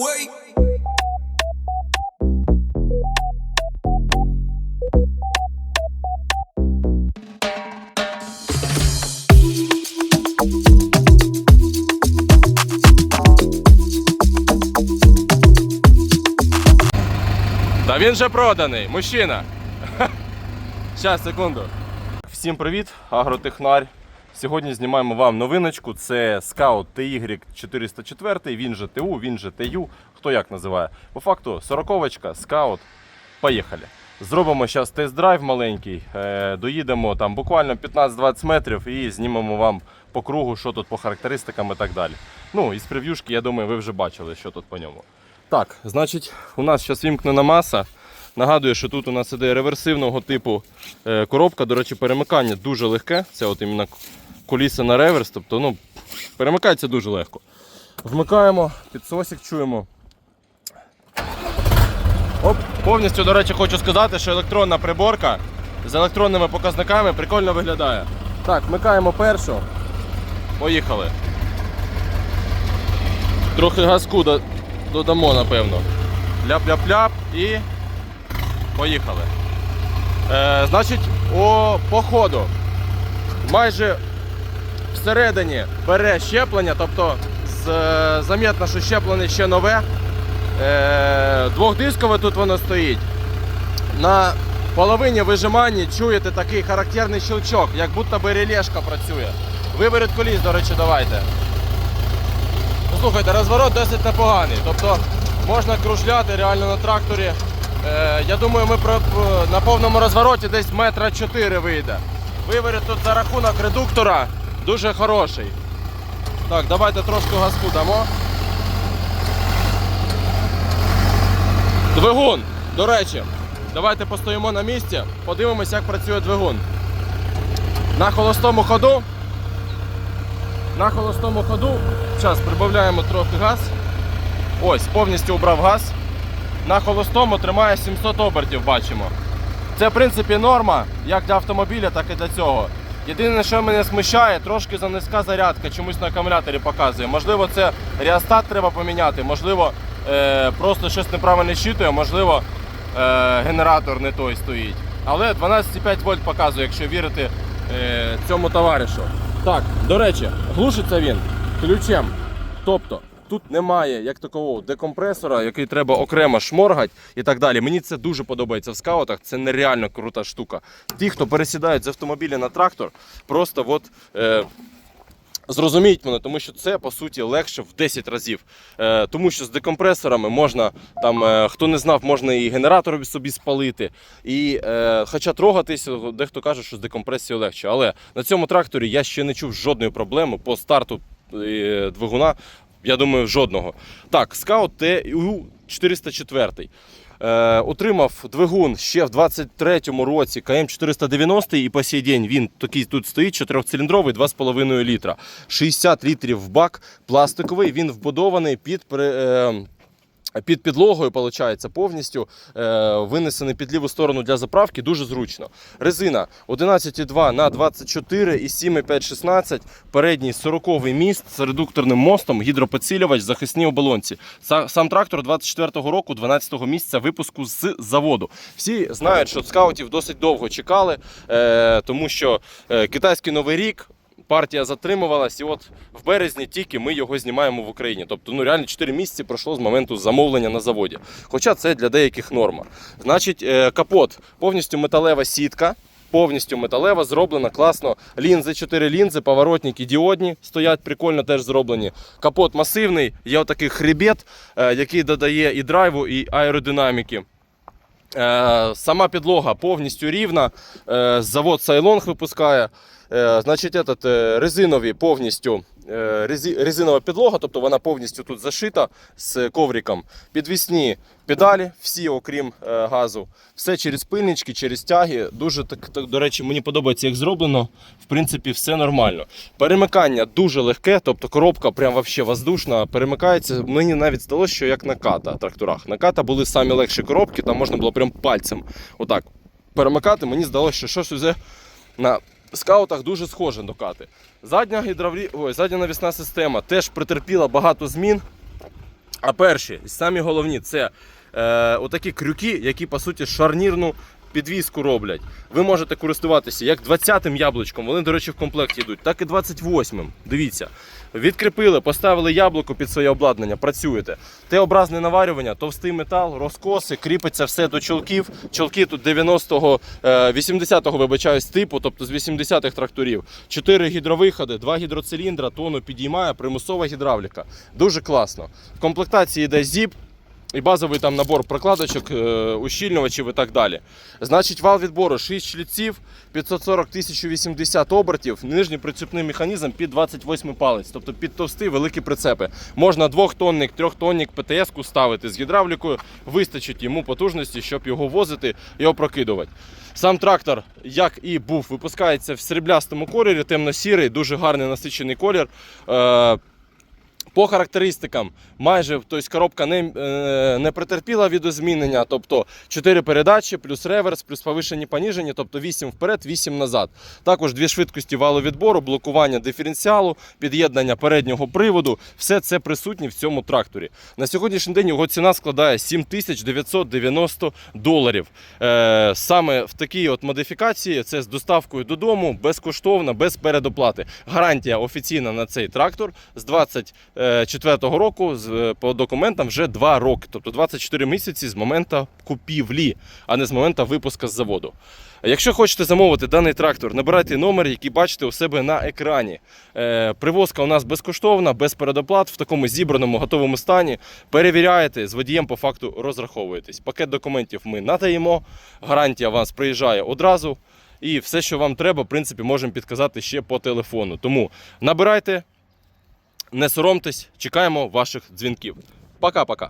away. Та він же проданий, мужчина. Щас, секунду. Всім привіт, агротехнар. Сьогодні знімаємо вам новиночку. Це Scout TY404, він же ТУ, він же ТЮ, хто як називає. По факту 40-очка, Scout. Поїхали. Зробимо зараз тест-драйв маленький, е, доїдемо там буквально 15-20 метрів і знімемо вам по кругу, що тут по характеристикам і так далі. Ну, із прев'юшки, я думаю, ви вже бачили, що тут по ньому. Так, значить, у нас зараз вімкнена маса. Нагадую, що тут у нас іде реверсивного типу е, коробка. До речі, перемикання дуже легке. Це от іменно коліса на реверс. Тобто, ну, перемикається дуже легко. Вмикаємо, підсосик чуємо. Оп, повністю, до речі, хочу сказати, що електронна приборка з електронними показниками прикольно виглядає. Так, вмикаємо першу. Поїхали. Трохи газку додамо, напевно. Ляп-ляп-ляп і поїхали. Е, значить, о, по ходу майже всередині бере щеплення, тобто з, замітно, що щеплення ще нове. Е, двохдискове тут воно стоїть. На половині вижимання чуєте такий характерний щелчок, як будто би релешка працює. Виберіть коліс, до речі, давайте. Слухайте, розворот досить непоганий. Тобто можна кружляти реально на тракторі. Е, я думаю, ми на повному розвороті десь метра 4 вийде. Виворіт тут за рахунок редуктора дуже хороший. Так, давайте трошки газку дамо. Двигун. До речі, давайте постоїмо на місці, подивимося, як працює двигун. На холостому ходу. На холостому ходу. Зараз прибавляємо трохи газ. Ось, повністю убрав газ. На холостому тримає 700 обертів, бачимо. Це, в принципі, норма, як для автомобіля, так і для цього. Єдине, що мене смущає, трошки занизька зарядка, чомусь на акумуляторі показує. Можливо, це реостат треба поміняти, можливо, е, просто щось неправильно щитує, можливо, е, генератор не той стоїть. Але 12,5 вольт показує, якщо вірити е, цьому товаришу. Так, до речі, глушиться він ключем. Тобто тут немає як такого декомпресора, який треба окремо шморгати і так далі. Мені це дуже подобається в скаутах. Це нереально крута штука. Ті, хто пересідають з автомобіля на трактор, просто от. Е, Зрозуміють мене, тому що це по суті легше в 10 разів. Е, тому що з декомпресорами можна, там, е, хто не знав, можна і генератор собі спалити. І, е, хоча трогатись, дехто каже, що з декомпресією легше. Але на цьому тракторі я ще не чув жодної проблеми по старту е, двигуна. Я думаю, жодного. Так, скаут ТУ 404. Е, отримав двигун ще в 23-му році КМ 490 і по сей день він такий тут стоїть, 4-циліндровий, 2,5 літра. 60 літрів в бак пластиковий, він вбудований під. Е, під підлогою, виходить, повністю е, винесений під ліву сторону для заправки, дуже зручно. Резина 11,2 на 24 і 7,5-16, передній 40-й міст з редукторним мостом, гідропідсилювач, захисні оболонці. Сам трактор 24-го року, 12-го місяця випуску з заводу. Всі знають, що скаутів досить довго чекали, е, тому що е, китайський новий рік. Партія затримувалась, і от в березні тільки ми його знімаємо в Україні. Тобто, ну реально 4 місяці пройшло з моменту замовлення на заводі. Хоча це для деяких норма. Значить, е, капот повністю металева сітка. Повністю металева, зроблена класно. Лінзи, 4 лінзи, поворотники діодні стоять, прикольно теж зроблені. Капот масивний, є отакий хребет, е, який додає і драйву, і аеродинаміки. Е, Сама підлога повністю рівна. Завод Сайлонг випускає. Е, Значить, этот, е, резинові повністю е, резинова підлога, тобто вона повністю тут зашита з ковриком. Підвісні педалі, всі, окрім газу. Все через пильнички, через тяги. Дуже так, так, до речі, мені подобається, як зроблено. В принципі, все нормально. Перемикання дуже легке, тобто коробка прям вообще воздушна. Перемикається. Мені навіть здалося, що як на ката тракторах. На ката були самі легші коробки, там можна було прям пальцем отак перемикати. Мені здалося, що щось уже на скаутах дуже схоже до кати. Задня гідравлі... Ой, задня навісна система теж претерпіла багато змін. А перші, самі головні, це е, отакі крюки, які по суті шарнірну підвіску роблять. Ви можете користуватися як 20-м яблучком, вони, до речі, в комплекті йдуть, так і 28-м. Дивіться. Відкріпили, поставили яблуко під своє обладнання, працюєте. Т-образне наварювання, товстий метал, розкоси, кріпиться все до чолків. Чолки тут 90-го, е, 80-го, вибачаюсь, типу, тобто з 80-х тракторів. Чотири гідровиходи, два гідроциліндра, тону підіймає, примусова гідравліка. Дуже класно. В комплектації йде зіп, і базовий там набор прокладочок, е, ущільнювачів і так далі. Значить, вал відбору 6 шліців, 540 1080 обертів, нижній прицепний механізм під 28 палець, тобто під товсті великі прицепи. Можна двохтонник, трьохтонник ПТС-ку ставити з гідравлікою, вистачить йому потужності, щоб його возити і опрокидувати. Сам трактор, як і був, випускається в сріблястому кольорі, темно-сірий, дуже гарний насичений колір. По характеристикам, майже тобто, коробка не, е, не претерпіла відозмінення, тобто 4 передачі, плюс реверс, плюс повишені поніжені, тобто 8 вперед, 8 назад. Також дві швидкості валовідбору, блокування диференціалу, під'єднання переднього приводу. Все це присутнє в цьому тракторі. На сьогоднішній день його ціна складає 7990 доларів. Е, саме в такій от модифікації це з доставкою додому, безкоштовно, без передоплати. Гарантія офіційна на цей трактор з 24-го року по документам вже 2 роки, тобто 24 місяці з моменту купівлі, а не з моменту випуску з заводу. Якщо хочете замовити даний трактор, набирайте номер, який бачите у себе на екрані. Е, привозка у нас безкоштовна, без передоплат, в такому зібраному готовому стані. Перевіряєте, з водієм по факту розраховуєтесь. Пакет документів ми надаємо, гарантія вас приїжджає одразу. І все, що вам треба, в принципі, можемо підказати ще по телефону. Тому набирайте, не соромтесь, чекаємо ваших дзвінків. Пока-пока.